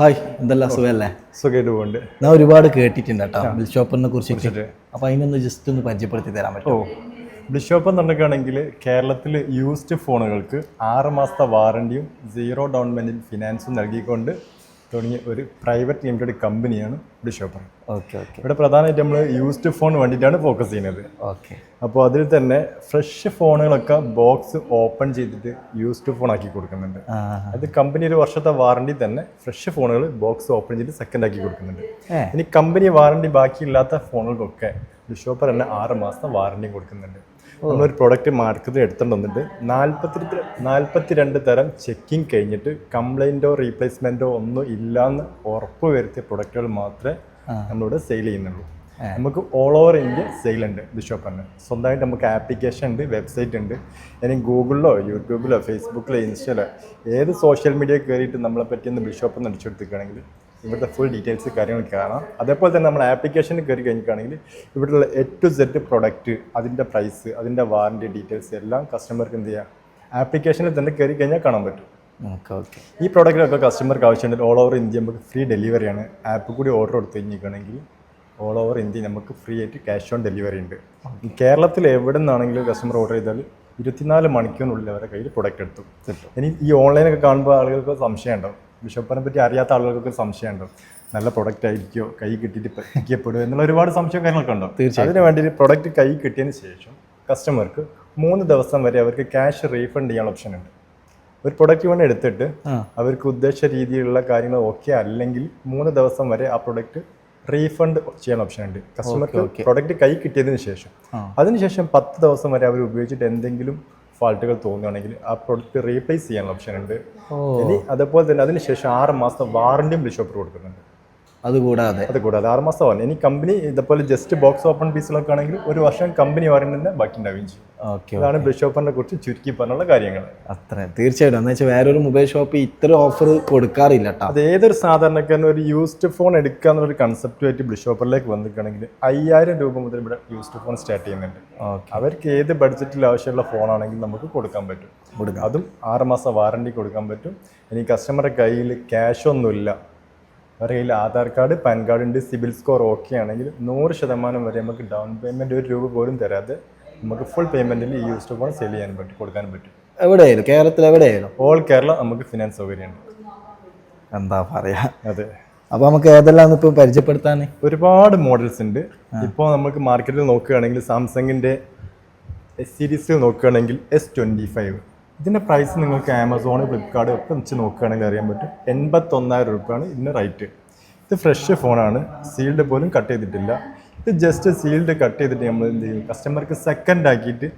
Hi എന്തെല്ലാം സുഖമല്ലേ? സുഖമായിട്ട് പോകുന്നുണ്ട് ഞാൻ ഒരുപാട് കേട്ടിട്ടുണ്ട് കേട്ടോ ബിൽ ഷോപ്പിനെ കുറിച്ചിട്ട്. അപ്പൊ അതിനൊന്ന് ജസ്റ്റ് ഒന്ന് പരിചയപ്പെടുത്തി തരാൻ പറ്റുമോ? ബിഷോപ്പ് എന്ന് പറഞ്ഞിട്ടാണെങ്കിൽ കേരളത്തിൽ യൂസ്ഡ് ഫോണുകൾക്ക് ആറ് മാസത്തെ വാറണ്ടിയും സീറോ ഡൗൺ പേയ്മെന്റ് ഫിനാൻസും നൽകിക്കൊണ്ട് തുടങ്ങിയ ഒരു പ്രൈവറ്റ് ലിമിറ്റഡ് കമ്പനിയാണ് ഇവിടെ ഷോപ്പർ ഓക്കെ ഓക്കെ. ഇവിടെ പ്രധാനമായിട്ട് നമ്മൾ യൂസ്ഡ് ഫോൺ വേണ്ടിയിട്ടാണ് ഫോക്കസ് ചെയ്യുന്നത്. ഓക്കെ. അപ്പോൾ അതിൽ തന്നെ ഫ്രഷ് ഫോണുകളൊക്കെ ബോക്സ് ഓപ്പൺ ചെയ്തിട്ട് യൂസ്ഡ് ഫോൺ ആക്കി കൊടുക്കുന്നുണ്ട്. അത് കമ്പനി ഒരു വർഷത്തെ വാറണ്ടി തന്നെ ഫ്രഷ് ഫോണുകൾ ബോക്സ് ഓപ്പൺ ചെയ്ത് സെക്കൻഡ് ആക്കി കൊടുക്കുന്നുണ്ട്. ഇനി കമ്പനി വാറണ്ടി ബാക്കിയില്ലാത്ത ഫോണുകൾക്കൊക്കെ ഷോപ്പർ തന്നെ ആറ് മാസത്തെ വാറണ്ടി കൊടുക്കുന്നുണ്ട്. നമ്മളൊരു പ്രൊഡക്റ്റ് മാർക്കറ്റിൽ എടുത്തുകൊണ്ട് വന്നിട്ട് നാൽപ്പത്തി നാൽപ്പത്തി രണ്ട് തരം ചെക്കിങ് കഴിഞ്ഞിട്ട് കംപ്ലൈന്റോ റീപ്ലേസ്മെന്റോ ഒന്നും ഇല്ലാന്ന് ഉറപ്പ് വരുത്തിയ പ്രൊഡക്റ്റുകൾ മാത്രമേ നമ്മളിവിടെ സെയിൽ ചെയ്യുന്നുള്ളൂ. നമുക്ക് ഓൾ ഓവർ ഇന്ത്യ സെയിൽ ഉണ്ട് ഇത് തന്നെ സ്വന്തമായിട്ട് നമുക്ക് ആപ്ലിക്കേഷൻ ഉണ്ട് വെബ്സൈറ്റ് ഉണ്ട്. ഇനി ഗൂഗിളിലോ യൂട്യൂബിലോ ഫേസ്ബുക്കിലോ ഇൻസ്റ്റയിലോ ഏത് സോഷ്യൽ മീഡിയ കയറിയിട്ട് നമ്മളെ പറ്റിയൊന്ന് ബിഷോപ്പ് എന്ന് അടിച്ചെടുത്തിക്കുകയാണെങ്കിൽ ഇവിടുത്തെ ഫുൾ ഡീറ്റെയിൽസ് കാര്യങ്ങൾ കാണാം. അതേപോലെ തന്നെ നമ്മൾ ആപ്ലിക്കേഷനിൽ കയറി കഴിഞ്ഞിട്ടാണെങ്കിൽ ഇവിടെയുള്ള എ ടു സെഡ് പ്രൊഡക്റ്റ് അതിന്റെ പ്രൈസ് അതിന്റെ വാറന്റി ഡീറ്റെയിൽസ് എല്ലാം കസ്റ്റമർക്ക് എന്ത് ചെയ്യാം? ആപ്ലിക്കേഷനിൽ തന്നെ കയറി കഴിഞ്ഞാൽ കാണാൻ പറ്റും. Okay okay. ഈ പ്രോഡക്റ്റിലൊക്കെ കസ്റ്റമർക്ക് ആവശ്യമുണ്ടെങ്കിൽ ഓൾ ഓവർ ഇന്ത്യ നമുക്ക് ഫ്രീ ഡെലിവറിയാണ് ആപ്പ് കൂടി ഓർഡർ കൊടുത്തു കഴിഞ്ഞിരിക്കുകയാണെങ്കിൽ ഓൾ ഓവർ ഇന്ത്യ നമുക്ക് ഫ്രീ ആയിട്ട് ക്യാഷ് ഓൺ ഡെലിവറി ഉണ്ട്. കേരളത്തിൽ എവിടെ നിന്നാണെങ്കിലും കസ്റ്റമർ ഓർഡർ ചെയ്താൽ ഇരുപത്തിനാല് മണിക്കൂറിനുള്ളിൽ അവരുടെ കയ്യിൽ പ്രൊഡക്റ്റ് എടുത്തു. ഇനി ഈ ഓൺലൈനൊക്കെ കാണുമ്പോൾ ആളുകൾക്ക് സംശയം ഉണ്ടാവും. ബിഷപ്പിനെ പറ്റി അറിയാത്ത ആളുകൾക്കൊക്കെ സംശയമുണ്ട്. നല്ല പ്രൊഡക്റ്റ് ആയിരിക്കുമോ കൈ കിട്ടിയിട്ട് പറ്റിക്കപ്പെടുമോ എന്നുള്ള ഒരുപാട് സംശയം കാര്യങ്ങളൊക്കെ ഉണ്ടോ തീർച്ചയായും. അതിന് വേണ്ടി പ്രൊഡക്റ്റ് കൈ കിട്ടിയതിന് ശേഷം കസ്റ്റമർക്ക് മൂന്ന് ദിവസം വരെ അവർക്ക് ക്യാഷ് റീഫണ്ട് ചെയ്യാൻ ഓപ്ഷൻ ഉണ്ട്. ഒരു പ്രൊഡക്റ്റ് വേണ്ടി എടുത്തിട്ട് അവർക്ക് ഉദ്ദേശ രീതിയിലുള്ള കാര്യങ്ങൾ ഓക്കെ അല്ലെങ്കിൽ മൂന്ന് ദിവസം വരെ ആ പ്രൊഡക്റ്റ് റീഫണ്ട് ചെയ്യാൻ ഓപ്ഷൻ ഉണ്ട്. കസ്റ്റമർക്ക് പ്രൊഡക്റ്റ് കൈ കിട്ടിയതിന് ശേഷം. അതിനുശേഷം പത്ത് ദിവസം വരെ അവർ ഉപയോഗിച്ചിട്ട് എന്തെങ്കിലും ഫാൾട്ടുകൾ തോന്നുകയാണെങ്കിൽ ആ പ്രോഡക്റ്റ് റീപ്ലേസ് ചെയ്യാനുള്ള ഓപ്ഷൻ ഉണ്ട്. ഇനി അതേപോലെ തന്നെ അതിനുശേഷം ആറ് മാസം വാറണ്ടിയും ബിഷോപ്പർ കൊടുക്കുന്നുണ്ട് അതുകൂടാതെ അത് കൂടാതെ ആറ് മാസം വാറണ്ടി ഇനി കമ്പനി ഇതേപോലെ ജസ്റ്റ് ബോക്സ് ഓപ്പൺ പീസിലൊക്കെ ആണെങ്കിൽ ഒരു വർഷം കമ്പനി വാറണ്ടി തന്നെ ബാക്കി ഉണ്ടാവുകയും ചെയ്യും. ഓക്കെ അതാണ് ഇതാണ് ഷോപ്പറിനെ കുറിച്ച് ചുരുക്കി പറഞ്ഞുള്ള കാര്യങ്ങൾ. അത്ര. തീർച്ചയായിട്ടും. എന്ന് വെച്ചാൽ വേറൊരു മൊബൈൽ ഷോപ്പ് ഇത്ര ഓഫർ കൊടുക്കാറില്ല കേട്ടോ അത് ഏതൊരു സാധാരണക്കാരനും ഒരു യൂസ്ഡ് ഫോൺ എടുക്കുക എന്നുള്ളൊരു കൺസെപ്റ്റുമായിട്ട് ഷോപ്പറിലേക്ക് വന്നിരിക്കുകയാണെങ്കിൽ അയ്യായിരം രൂപ മുതൽ ഇവിടെ യൂസ്ഡ് ഫോൺ സ്റ്റാർട്ട് ചെയ്യുന്നുണ്ട്. ഓക്കെ. അവർക്ക് ഏത് ബഡ്ജറ്റിൽ ആവശ്യമുള്ള ഫോണാണെങ്കിൽ നമുക്ക് കൊടുക്കാൻ പറ്റും. കൊടുക്കാം. അതും ആറ് മാസം വാറണ്ടി കൊടുക്കാൻ പറ്റും. ഇനി കസ്റ്റമറുടെ കയ്യിൽ ക്യാഷ് ഒന്നുമില്ല. അവരുടെ കയ്യിൽ ആധാർ കാർഡ് പാൻ കാർഡ് ഉണ്ട് സിബിൽ സ്കോർ ഓക്കെ ആണെങ്കിൽ നൂറ് ശതമാനം വരെ നമുക്ക് ഡൗൺ പേയ്മെന്റ് ഒരു രൂപ പോലും തരാതെ നമുക്ക് ഫുൾ പേയ്മെന്റിൽ ഈ യൂസ്ഡ് ഫോൺ സെയിൽ ചെയ്യാൻ പറ്റും കൊടുക്കാൻ പറ്റും. എവിടെയായാലും കേരളത്തിൽ എവിടെയായാലും ഓൾ കേരള നമുക്ക് ഫിനാൻസ് സൗകര്യമുണ്ട്. എന്താ പറയാ? അതെ. അപ്പൊ നമുക്ക് ഏതെല്ലാം ഇപ്പൊ പരിചയപ്പെടുത്താൻ ഒരുപാട് മോഡൽസ് ഉണ്ട്. ഇപ്പോൾ നമുക്ക് മാർക്കറ്റിൽ നോക്കുകയാണെങ്കിൽ സാംസങ്ങിന്റെ എസ് സീരീസിൽ നോക്കുകയാണെങ്കിൽ എസ് ട്വന്റി ഫൈവ് ഇതിന്റെ പ്രൈസ് നിങ്ങൾക്ക് ആമസോൺ ഫ്ലിപ്കാർട്ട് ഒക്കെ വെച്ച് നോക്കുകയാണെങ്കിൽ അറിയാൻ പറ്റും. എൺപത്തൊന്നായിരം രൂപയാണ് ഇതിന്റെ റേറ്റ് ഇത് ഫ്രഷ് ഫോണാണ് സീൽഡ് പോലും കട്ട് ചെയ്തിട്ടില്ല. ഇത് ജസ്റ്റ് സീൽഡ് കട്ട് ചെയ്തിട്ട് നമ്മൾ എന്ത് ചെയ്യും? കസ്റ്റമർക്ക് സെക്കൻഡ് ആക്കിയിട്ട്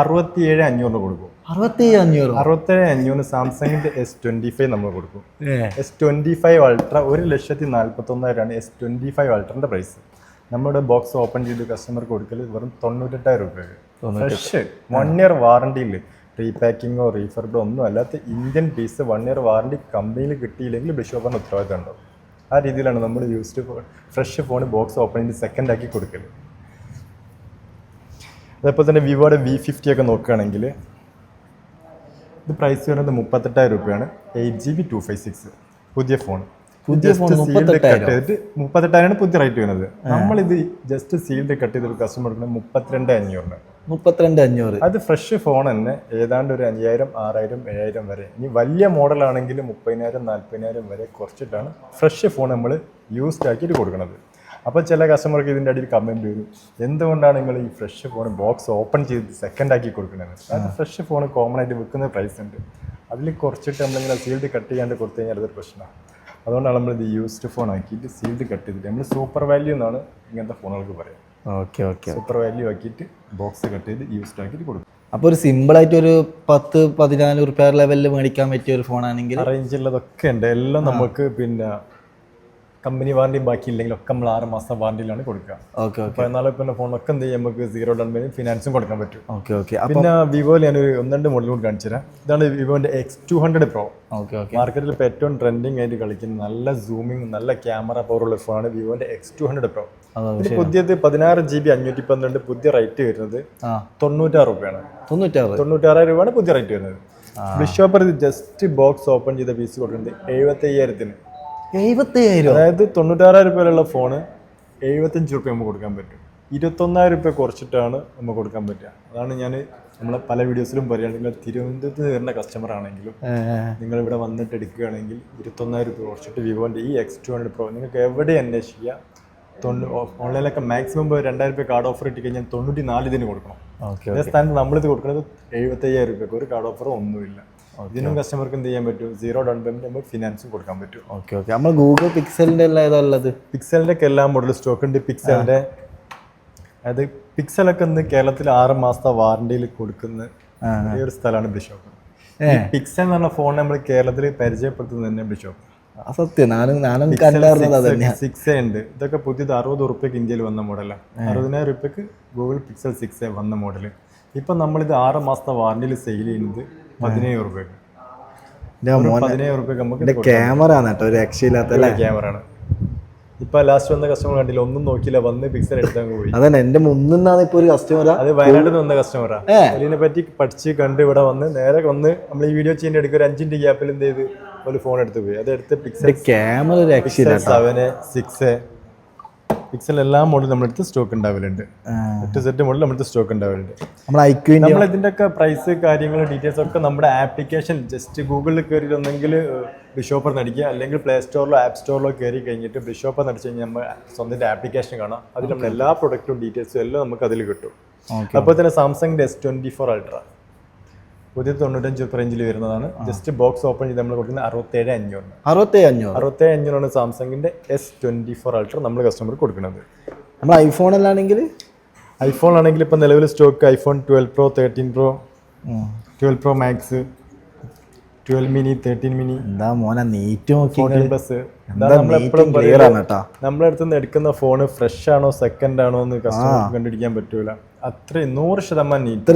അറുപത്തിയേഴ് അഞ്ഞൂറിന് കൊടുക്കും. അറുപത്തി അഞ്ഞൂറ്? അറുപത്തേഴ് അഞ്ഞൂറിന് സാംസങ്ങിന്റെ എസ് ട്വന്റി ഫൈവ് നമ്മൾ കൊടുക്കും. എസ് ട്വന്റി ഫൈവ് അൾട്ര ഒരു ലക്ഷത്തി നാൽപ്പത്തൊന്നായിരമാണ് എസ് ട്വന്റി ഫൈവ് അൾട്രന്റെ പ്രൈസ് നമ്മുടെ ബോക്സ് ഓപ്പൺ ചെയ്ത് കസ്റ്റമർക്ക് കൊടുക്കൽ വെറും തൊണ്ണൂറ്റെട്ടായിരം രൂപയാണ്. ഫ്രഷ് വൺ ഇയർ വാറണ്ടിയിൽ റീപാക്കിങ്ങോ റീഫർഡോ ഒന്നും അല്ലാത്ത Indian piece one year warranty കമ്പനിയിൽ കിട്ടിയില്ലെങ്കിൽ ബിഷോപ്പറിന് ഉത്തരവാദിത്തം ഉണ്ടാവും. ആ രീതിയിലാണ് നമ്മൾ used fresh phone box open ചെയ്ത് സെക്കൻഡ് ആക്കി കൊടുക്കൽ അതേപോലെ തന്നെ വിവോയുടെ വി ഫിഫ്റ്റി ഒക്കെ നോക്കുകയാണെങ്കിൽ ഇത് പ്രൈസ് വരുന്നത് മുപ്പത്തെട്ടായിരം രൂപയാണ്. Eight G B two five six പുതിയ ഫോൺ പുതിയ സീൽഡ് കട്ട് ചെയ്തിട്ട് മുപ്പത്തെട്ടായിരമാണ് പുതിയ റേറ്റ് വരുന്നത്. നമ്മളിത് ജസ്റ്റ് സീൽഡ് കട്ട് ചെയ്ത് കസ്റ്റമർ കൊടുക്കുന്നത് മുപ്പത്തിരണ്ട് അഞ്ഞൂറിന്. മുപ്പത്തിരണ്ട് അഞ്ഞൂറ്. അത് ഫ്രഷ് ഫോൺ തന്നെ. ഏതാണ്ട് ഒരു അഞ്ചായിരം ആറായിരം ഏഴായിരം വരെ. ഇനി വലിയ മോഡലാണെങ്കിൽ മുപ്പതിനായിരം നാൽപ്പതിനായിരം വരെ കുറച്ചിട്ടാണ് ഫ്രഷ് ഫോൺ നമ്മൾ യൂസ്ഡ് ആക്കിയിട്ട് കൊടുക്കുന്നത് അപ്പോൾ ചില കസ്റ്റമർക്ക് ഇതിന്റെ അടിയിൽ കമന്റ് വരും. എന്തുകൊണ്ടാണ് നിങ്ങൾ ഈ ഫ്രഷ് ഫോൺ ബോക്സ് ഓപ്പൺ ചെയ്ത് സെക്കൻഡ് ആക്കി കൊടുക്കുന്നത്? അത് ഫ്രഷ് ഫോൺ കോമൺ ആയിട്ട് വിൽക്കുന്ന പ്രൈസ് ഉണ്ട്. അതിൽ കുറച്ചിട്ട് നമ്മളിങ്ങനെ സീൽഡ് കട്ട് ചെയ്യാണ്ട് കൊടുത്തു കഴിഞ്ഞാൽ അതൊരു പ്രശ്നമാണ്. അതുകൊണ്ടാണ് നമ്മൾ ഇത് യൂസ്ഡ് ഫോൺ ആക്കിയിട്ട് സീൽഡ് കട്ട് ചെയ്തിട്ട്. നമ്മൾ സൂപ്പർ വാല്യൂ എന്നാണ് ഇങ്ങനത്തെ ഫോണുകൾക്ക് പറയുക ഓക്കെ ഓക്കെ സൂപ്പർ വാല്യൂ ആക്കിയിട്ട് ബോക്സ് കട്ട് ചെയ്ത് യൂസ്ഡ് ആക്കിയിട്ട് കൊടുക്കും. അപ്പോൾ ഒരു സിമ്പിൾ ആയിട്ട് ഒരു പത്ത് പതിനാല് റുപ്യ ലെവലിൽ മേടിക്കാൻ പറ്റിയ ഒരു ഫോണാണെങ്കിൽ അറേഞ്ച് ഉള്ളതൊക്കെ ഉണ്ട്. എല്ലാം നമുക്ക് പിന്നെ കമ്പനി വാറണ്ടി ബാക്കി ഒക്കെ നമ്മൾ ആറ് മാസം വാറണ്ടിയിലാണ് കൊടുക്കുക. ഓക്കെ ഓക്കെ പതിനാല് പിന്നെ ഫോണൊക്കെ എന്ത് ചെയ്യും? നമുക്ക് സീറോ ഡൗൺ പേയ്മെന്റ് ഫിനാൻസും കൊടുക്കാൻ പറ്റും. ഓക്കെ ഓക്കെ പിന്നെ വിവോയിൽ ഒരു ഒന്ന് രണ്ട് മോഡൽ കൂടി കാണിച്ചു തരാം. ഇതാണ് വിവോന്റെ X two hundred pro okay okay മാർക്കറ്റിൽ ഇപ്പോൾ ഏറ്റവും ട്രെൻഡിങ് ആയിട്ട് കളിക്കുന്ന നല്ല സൂമിങ് നല്ല ക്യാമറ പവറുള്ള ഉള്ള ഫോണാണ് വിവോന്റെ എക്സ് ടു ഹൺഡ്രഡ് പ്രോ പുതിയത് പതിനാറ് ജി ബി അഞ്ഞൂറ്റി പന്ത്രണ്ട് പുതിയ റേറ്റ് വരുന്നത് തൊണ്ണൂറ്റാറ് രൂപയാണ്. തൊണ്ണൂറ്റാറ്? തൊണ്ണൂറ്റാറായിരം രൂപയാണ് പുതിയ റേറ്റ് വരുന്നത്. ബിഷോപ്പർ ഇത് ജസ്റ്റ് ബോക്സ് ഓപ്പൺ ചെയ്ത പീസ് കൊടുക്കുന്നത് എഴുപത്തി അയ്യായിരത്തിന് എഴുപത്തയ്യായിരം അതായത് തൊണ്ണൂറ്റാറായിരം രൂപയിലുള്ള ഫോണ് എഴുപത്തഞ്ച് റുപ്യ നമുക്ക് കൊടുക്കാൻ പറ്റും. ഇരുപത്തൊന്നായിരം രൂപ കുറച്ചിട്ടാണ് നമുക്ക് കൊടുക്കാൻ പറ്റുക. അതാണ് ഞാൻ നമ്മളെ പല വീഡിയോസിലും പറയുകയാണെങ്കിൽ നിങ്ങൾ തിരുവനന്തപുരത്ത് നിന്ന് വരുന്ന കസ്റ്റമർ ആണെങ്കിലും നിങ്ങൾ ഇവിടെ വന്നിട്ട് എടുക്കുകയാണെങ്കിൽ ഇരുപത്തൊന്നായിരം രൂപ കുറച്ചിട്ട് വിവോന്റെ ഈ എക്സ് ടു ഹൺഡ്രഡ് പ്രോ നിങ്ങൾക്ക് എവിടെ അന്വേഷിക്കുക? തൊണ്ണൂ ഓൺലൈനിലൊക്കെ മാക്സിമം രണ്ടായിരം രൂപ കാർഡ് ഓഫർ ഇട്ട് കഴിഞ്ഞാൽ തൊണ്ണൂറ്റി നാല് ഇതിന് കൊടുക്കണം. ഓക്കെ അതേ സ്ഥാനത്ത് നമ്മളിത് കൊടുക്കുന്നത് എഴുപത്തയ്യായിരം രൂപയ്ക്ക് ഒരു കാർഡ് ഓഫർ ഒന്നുമില്ല. ഇതിനും കസ്റ്റമർക്ക് എന്ത് ചെയ്യാൻ പറ്റും? സീറോ ഡൗൺ പേയ്മെന്റ് നമുക്ക് ഫിനാൻസും കൊടുക്കാൻ പറ്റും. ഓക്കെ ഓക്കെ നമ്മൾ ഗൂഗിൾ പിക്സലിന്റെ എല്ലാം ഏതാ പിക്സലിന്റെ ഒക്കെ എല്ലാ മോഡൽ സ്റ്റോക്ക് ഉണ്ട്. പിക്സലിന്റെ അതായത് പിക്സലൊക്കെ ഇന്ന് കേരളത്തിൽ ആറ് മാസത്തെ വാറണ്ടിയിൽ കൊടുക്കുന്ന ഒരേ സ്ഥലമാണ് ബിഷോപ്പ് പിക്സൽ എന്ന് പറഞ്ഞ ഫോൺ നമ്മൾ കേരളത്തിൽ പരിചയപ്പെടുത്തുന്നത് തന്നെ ബിഷോപ്പ് സത്യം. ഞാനും ഞാനും സിക്സ് ഉണ്ട്. ഇതൊക്കെ പുതിയത് അറുപത് ഉറുപ്പ്യക്ക് ഇന്ത്യയിൽ വന്ന മോഡലാണ് അറുപതിനായിരം ഉറുപ്പ്യക്ക് ഗൂഗിൾ പിക്സൽ സിക്സ് എ വന്ന മോഡൽ ഇപ്പം നമ്മളിത് ആറ് മാസത്തെ വാറണ്ടിയിൽ സെയിൽ ചെയ്യുന്നത് പതിനേഴ് മോനെ പതിനേഴ് ഉറുപ്പ്യക്ക് നമുക്ക് ക്യാമറ ആണ് കേട്ടോ ഒരു രക്ഷയില്ലാത്ത ക്യാമറ ആണ് ഇപ്പൊ ലാസ്റ്റ് വന്ന കസ്റ്റമർ കണ്ടില്ല ഒന്നും നോക്കിയില്ല വന്ന് പിക്സൽ എടുത്താൽ പോയി. അതന്നെ എന്റെ മുന്നിൽ നിന്നാണ് ഇപ്പോൾ ഒരു കസ്റ്റമറാ അത് വയനാട്ടിൽ നിന്ന് വന്ന കസ്റ്റമറാ അതിനെ പറ്റി പഠിച്ച് കണ്ട് ഇവിടെ വന്ന് നേരെ വന്ന് നമ്മൾ ഈ വീഡിയോ ചെയ്യുന്ന എടുക്കുക ഒരു അഞ്ചിന്റെ ഗ്യാപ്പിൽ എന്ത് ചെയ്ത് ഒരു ഫോൺ എടുത്ത് പോയി. അത് എടുത്ത് pixel camera seven six pixel എല്ലാ മോഡലും നമ്മളടുത്ത് സ്റ്റോക്ക് ഉണ്ടാവലുണ്ട്. എട്ട് സെറ്റ് മോഡൽ നമ്മളടുത്ത് സ്റ്റോക്ക് ഉണ്ടാവലുണ്ട്. നമ്മൾ ഐക്യുവിന്റെ നമ്മൾ ഇതിന്റെ ഒക്കെ പ്രൈസ് കാര്യങ്ങൾ ഡീറ്റെയിൽസ് ഒക്കെ നമ്മുടെ ആപ്ലിക്കേഷൻ ജസ്റ്റ് ഗൂഗിളിൽ കയറി ഒന്നെങ്കിൽ ബിഷോപ്പർ നടിക്കുക അല്ലെങ്കിൽ പ്ലേ സ്റ്റോറിലോ ആപ്പ് സ്റ്റോറിലോ കയറി കഴിഞ്ഞിട്ട് ബിഷോപ്പർ നടിച്ചു കഴിഞ്ഞാൽ നമ്മൾ സ്വന്തം ആപ്ലിക്കേഷൻ കാണാം. അതിൽ നമ്മൾ എല്ലാ പ്രൊഡക്റ്റും ഡീറ്റെയിൽസും എല്ലാം നമുക്ക് അതിൽ കിട്ടും. അപ്പോൾ തന്നെ സാംസങ്ങിന്റെ എസ് ട്വന്റി ഫോർ അൾട്ര പുതിയ തൊണ്ണൂറ്റഞ്ച് റേഞ്ചിൽ വരുന്നതാണ്. ജസ്റ്റ് ബോക്സ് ഓപ്പൺ ചെയ്ത് നമ്മൾ കൊടുക്കുന്ന അറുപത്തേഴ് അഞ്ഞൂറ് അറുപത്തേഴ് അഞ്ഞൂറ്. അറുപത്തേഴ് അഞ്ഞൂറാണ് സാംസങ്ങിന്റെ എസ് ട്വന്റി ഫോർ അൾട്ര നമ്മൾ കസ്റ്റമർ കൊടുക്കുന്നത്. നമ്മൾ ഐഫോണിലാണെങ്കിൽ ഐഫോൺ ആണെങ്കിൽ? ഇപ്പം നിലവിൽ stock iPhone twelve pro thirteen pro twelve pro max twelve mini thirteen mini എന്താ മോനെ നീറ്റ് നോക്കി പ്ലസ് അടുത്ത് നിന്ന് എടുക്കുന്ന ഫോൺ ഫ്രഷ് ആണോ സെക്കൻഡ് ആണോ എന്ന് കസ്റ്റമർ കണ്ടുപിടിക്കാൻ പറ്റൂല. അത്ര നൂറ് ശതമാനം നീറ്റ്.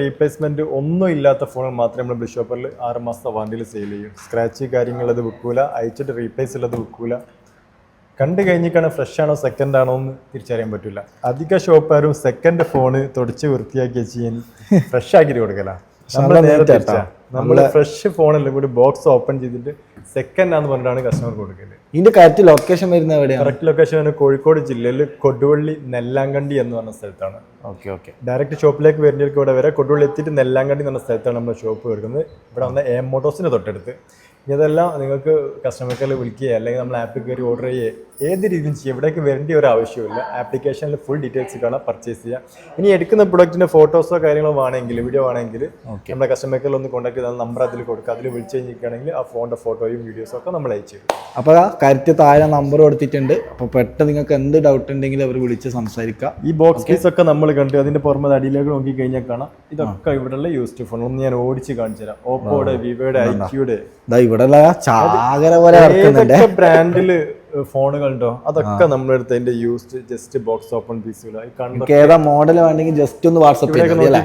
റീപ്ലേസ്മെന്റ് ഒന്നും ഇല്ലാത്ത ഫോൺ മാത്രമേ നമ്മൾ ബിഷോപ്പറിൽ ആറ് മാസത്തെ വാറണ്ടിയിൽ സെയിൽ ചെയ്യും. സ്ക്രാച്ച് കാര്യങ്ങൾ അത് വിൽക്കൂല അയച്ചിട്ട് റീപ്ലേസ് ഉള്ളത് വിൽക്കൂല കണ്ടു കഴിഞ്ഞിട്ടാണ് ഫ്രഷ് ആണോ സെക്കൻഡ് ആണോ എന്ന് തിരിച്ചറിയാൻ പറ്റില്ല അധിക ഷോപ്പുകാരും സെക്കൻഡ് ഫോണ് തുടച്ച് വൃത്തിയാക്കി വെച്ച് ഫ്രഷ് ആക്കിയിട്ട് കൊടുക്കല. നമ്മൾ ഫ്രഷ് ഫോണെല്ലാം കൂടി ബോക്സ് ഓപ്പൺ ചെയ്തിട്ട് സെക്കൻഡ് ആണെന്ന് പറഞ്ഞിട്ടാണ് കസ്റ്റമർ കൊടുക്കൽ. ഇതിന്റെ കറക്റ്റ് ലൊക്കേഷൻ വരുന്ന എവിടെയാണ്? കറക്റ്റ് ലൊക്കേഷൻ കോഴിക്കോട് ജില്ലയിൽ കൊടുവള്ളി നെല്ലാങ്കണ്ടി എന്ന് പറഞ്ഞ സ്ഥലത്താണ്. ഓക്കെ ഓക്കെ ഡയറക്റ്റ് ഷോപ്പിലേക്ക് വരുന്നവർക്ക് ഇവിടെ വരെ കൊടുവള്ളി എത്തിയിട്ട് നെല്ലാങ്കണ്ടി എന്ന പറഞ്ഞ സ്ഥലത്താണ് നമ്മുടെ ഷോപ്പ് വരുന്നത് ഇവിടെ വന്ന എം മോട്ടോസിന്റെ തൊട്ടടുത്ത്. ഇതെല്ലാം നിങ്ങൾക്ക് കസ്റ്റമർ കെയറിൽ വിളിക്കുക അല്ലെങ്കിൽ നമ്മൾ ആപ്പിൽ കയറി ഓർഡർ ചെയ്യുക ഏത് രീതിയിലും ചെയ്യാം. ഇവിടേക്ക് വരേണ്ട ഒരു ആവശ്യമില്ല ആപ്ലിക്കേഷനിൽ ഫുൾ ഡീറ്റെയിൽസ് കാണാം പർച്ചേസ് ചെയ്യാം. ഇനി എടുക്കുന്ന പ്രൊഡക്റ്റിന്റെ ഫോട്ടോസോ കാര്യങ്ങളോ വേണമെങ്കിൽ വീഡിയോ വേണമെങ്കിൽ നമ്മുടെ കസ്റ്റമർ കെയറിൽ ഒന്ന് കോൺടാക്ട് ചെയ്താൽ നമ്പർ അതിൽ കൊടുക്കുക അതിൽ വിളിച്ച് കഴിഞ്ഞിരിക്കുകയാണെങ്കിൽ ആ ഫോണിന്റെ ഫോട്ടോയും വീഡിയോസും ഒക്കെ നമ്മൾ അയച്ചു തരും. അപ്പോൾ കരുത്തി താഴെ നമ്പർ കൊടുത്തിട്ടുണ്ട്. അപ്പോൾ പെട്ടെന്ന് നിങ്ങൾക്ക് എന്ത് ഡൗട്ട് ഉണ്ടെങ്കിലും അവർ വിളിച്ച് സംസാരിക്കുക ഈ ബോക്സ് പീസ് ഒക്കെ നമ്മൾ കണ്ടു. അതിന്റെ പുറമെ അടിയിലേക്ക് നോക്കി കഴിഞ്ഞാൽ കാണാം. ഇതൊക്കെ ഇവിടെയുള്ള യൂസ്ഡ് ഫോൺ ഒന്ന് ഞാൻ ഓടിച്ച് കാണിച്ചു തരാം. ഓപ്പോയുടെ വിവോയുടെ ഐക്യൂടെ ഇവിടെ ചാകര പോലെ ഉണ്ടോ അതൊക്കെ നമ്മുടെ അടുത്ത് അതിന്റെ യൂസ്ഡ് ജസ്റ്റ് ബോക്സ് ഓപ്പൺ ഏതാ മോഡൽ വേണമെങ്കിൽ ജസ്റ്റ് ഒന്ന് വാട്സപ്പ്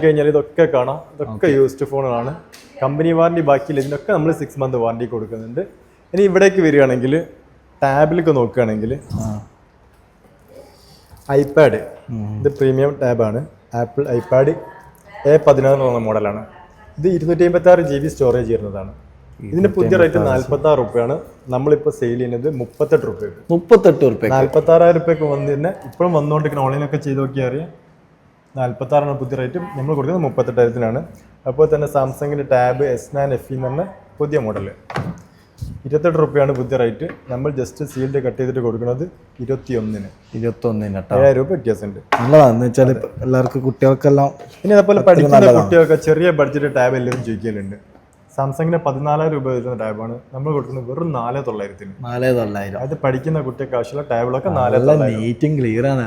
കഴിഞ്ഞാൽ ഇതൊക്കെ കാണാം. ഇതൊക്കെ യൂസ്ഡ് ഫോണുകളാണ് കമ്പനി വാറണ്ടി ബാക്കിയില്ല. ഇതിനൊക്കെ നമ്മൾ സിക്സ് മന്ത് വാറണ്ടി കൊടുക്കുന്നുണ്ട്. ഇനി ഇവിടേക്ക് വരികയാണെങ്കിൽ ടാബിലൊക്കെ നോക്കുകയാണെങ്കിൽ ഐപാഡ്. ഇത് പ്രീമിയം ടാബാണ്. Apple iPad. എ പതിനാറ് എന്ന് പറഞ്ഞ മോഡലാണ് ഇത് ഇരുന്നൂറ്റി അമ്പത്തി ആറ് ജി ബി സ്റ്റോറേജ് വരുന്നതാണ് ഇതിന്റെ പുതിയ റേറ്റ് നാല്പത്തി ആറ് റുപ്യാണ്. നമ്മളിപ്പോ സെയിൽ ചെയ്യുന്നത് മുപ്പത്തെട്ട് റുപ്യക്ക്. മുപ്പത്തെട്ട് റുപ്യ നാല്പത്തി ആറായിരം റുപ്യക്ക് വന്നിരുന്ന. ഇപ്പോഴും വന്നുകൊണ്ടിരിക്കുന്ന ഓൺലൈനൊക്കെ ചെയ്ത് നോക്കിയാൽ അറിയാം. നാല്പത്തി ആറാണ് പുതിയ റേറ്റ് നമ്മൾ കൊടുക്കുന്നത് മുപ്പത്തെട്ടായിരത്തിനാണ്. അപ്പോൾ തന്നെ സാംസങ്ങിന്റെ ടാബ് എസ് നയൻ എഫ് എന്ന് പറഞ്ഞ പുതിയ മോഡൽ ഇരുപത്തെട്ട് റുപ്യാണ് പുതിയ റേറ്റ് നമ്മൾ ജസ്റ്റ് സീൽഡ് കട്ട് ചെയ്തിട്ട് കൊടുക്കുന്നത് ഇരുപത്തി ഒന്നിന് ഇരുപത്തൊന്നിന് കേട്ടോ ഏഴായിരം രൂപ വ്യത്യാസമുണ്ട്. നല്ലതാണെന്ന് വെച്ചാൽ എല്ലാവർക്കും കുട്ടികൾക്കെല്ലാം ഇനി അതുപോലെ പഠിക്കുന്ന കുട്ടികൾക്ക് ചെറിയ ബഡ്ജറ്റ് ടാബ് എല്ലാവരും ചോദിക്കലുണ്ട്. സാംസങ്ങിന് പതിനാലായിരം രൂപ വരുന്ന ടാബാണ് നമ്മൾ കൊടുക്കുന്നത് വെറും നാല് തൊള്ളായിരത്തിന് നാല് തൊള്ളായിരം അത് പഠിക്കുന്ന കുട്ടിയൊക്കെ ആവശ്യമുള്ള ടാബിളൊക്കെ നാല് നീറ്റും ക്ലിയർ ആണ്.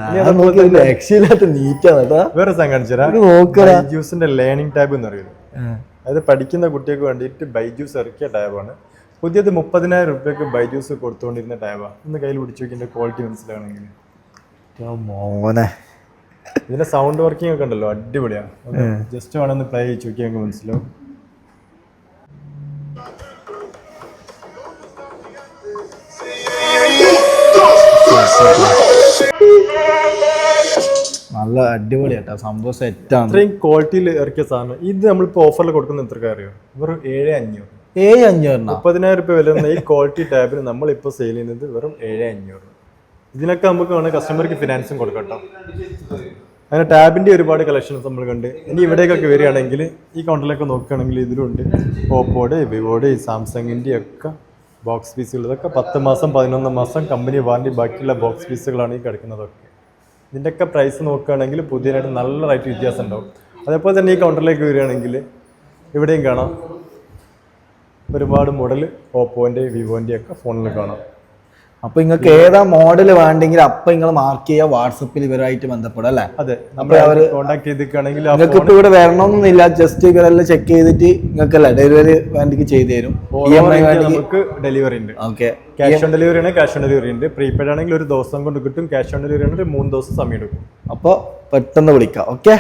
രക്ഷയില്ലാത്ത നീറ്റാണ് വേറെ സംഘടിച്ചാൽ ബൈജൂസിന്റെ ലേണിംഗ് ടാബ് എന്ന് പറയുന്നത്. അതായത് പഠിക്കുന്ന കുട്ടികൾക്ക് വേണ്ടിയിട്ട് ബൈജൂസ് ഇറക്കിയ ടാബാണ് പുതിയത് മുപ്പതിനായിരം റുപ്യക്ക് ബൈജൂസ് കൊടുത്തുകൊണ്ടിരുന്ന ടാബാണ് ഇന്ന് കയ്യിൽ പിടിച്ചു നോക്കിന്റെ ക്വാളിറ്റി മനസ്സിലാണെങ്കിൽ മോനെ. ഇതിന്റെ സൗണ്ട് വർക്കിംഗ് ഒക്കെ ഉണ്ടല്ലോ അടിപൊളിയാണ് ജസ്റ്റ് വേണമെന്ന് പ്ലേ ചെയ്ത് നമുക്ക് മനസ്സിലാവും. നല്ല അടിപൊളി കേട്ടോ സംഭവം സെറ്റാണ് ഇത്രയും ക്വാളിറ്റിയിൽ ഇറക്കിയ സാധനം. ഇത് നമ്മളിപ്പോൾ ഓഫറിൽ കൊടുക്കുന്ന എത്ര അറിയോ? വെറും ഏഴ് അഞ്ഞൂറ്. ഏഴ് അഞ്ഞൂറ് മുപ്പതിനായിരം രൂപ വില വരുന്ന ഈ ക്വാളിറ്റി ടാബിന് നമ്മൾ ഇപ്പൊ സെയിൽ ചെയ്യുന്നത് വെറും ഏഴ് അഞ്ഞൂറ്. ഇതിനൊക്കെ നമുക്ക് വേണമെങ്കിൽ കസ്റ്റമർക്ക് ഫിനാൻസും കൊടുക്കട്ടോ കേട്ടോ അങ്ങനെ ടാബിന്റെ ഒരുപാട് കളക്ഷൻസ് നമ്മൾ കണ്ട്. ഇനി ഇവിടേക്കൊക്കെ വരികയാണെങ്കിൽ ഈ കൗണ്ടറിലൊക്കെ നോക്കുകയാണെങ്കിൽ ഇതിലുണ്ട് ഓപ്പോയുടെ വിവോയുടെ സാംസങ്ങിന്റെ ഒക്കെ ബോക്സ് പീസുകൾ ഇതൊക്കെ പത്ത് മാസം പതിനൊന്ന് മാസം കമ്പനി വാറണ്ടി ബാക്കിയുള്ള ബോക്സ് പീസുകളാണ് ഈ കിടക്കുന്നതൊക്കെ. ഇതിന്റെയൊക്കെ പ്രൈസ് നോക്കുകയാണെങ്കിൽ പുതിയതായിട്ട് നല്ല റേറ്റ് വ്യത്യാസം ഉണ്ടാവും അതേപോലെ തന്നെ ഈ കൗണ്ടറിലേക്ക് വരികയാണെങ്കിൽ ഇവിടെയും കാണാം. ഒരുപാട് മോഡൽ ഓപ്പോന്റെ വിവോന്റെ ഒക്കെ ഫോണിൽ കാണാം. അപ്പൊ നിങ്ങൾക്ക് ഏതാ മോഡൽ വേണ്ടെങ്കിൽ അപ്പൊ നിങ്ങൾ മാർക്ക് ചെയ്യുക വാട്സപ്പിൽ ഇവരുമായിട്ട് ബന്ധപ്പെടും അല്ലേ? അതെ നമ്മൾ കോൺടാക്ട് ചെയ്തിരിക്കുകയാണെങ്കിൽ ആ നിങ്ങൾക്ക് ഇപ്പൊ ഇവിടെ വരണമെന്നില്ല ജസ്റ്റ് ഇവരെല്ലാം ചെക്ക് ചെയ്തിട്ട് നിങ്ങൾക്ക് അല്ലേ ഡെലിവറി വേണ്ടിക്ക് ചെയ്തു തരും. നമുക്ക് ഡെലിവറി ഉണ്ട്. ഓക്കെ ക്യാഷ് ഓൺ ഡെലിവറി ആണ് ക്യാഷ് ഓൺ ഡെലിവറി ഉണ്ട്. പ്രീപെയ്ഡ് ആണെങ്കിൽ ഒരു ദിവസം കൊണ്ട് കിട്ടും. ക്യാഷ് ഓൺ ഡെലിവറി ആണെങ്കിൽ മൂന്ന് ദിവസം സമയം എടുക്കും. അപ്പോൾ പെട്ടെന്ന് വിളിക്കാം ഓക്കെ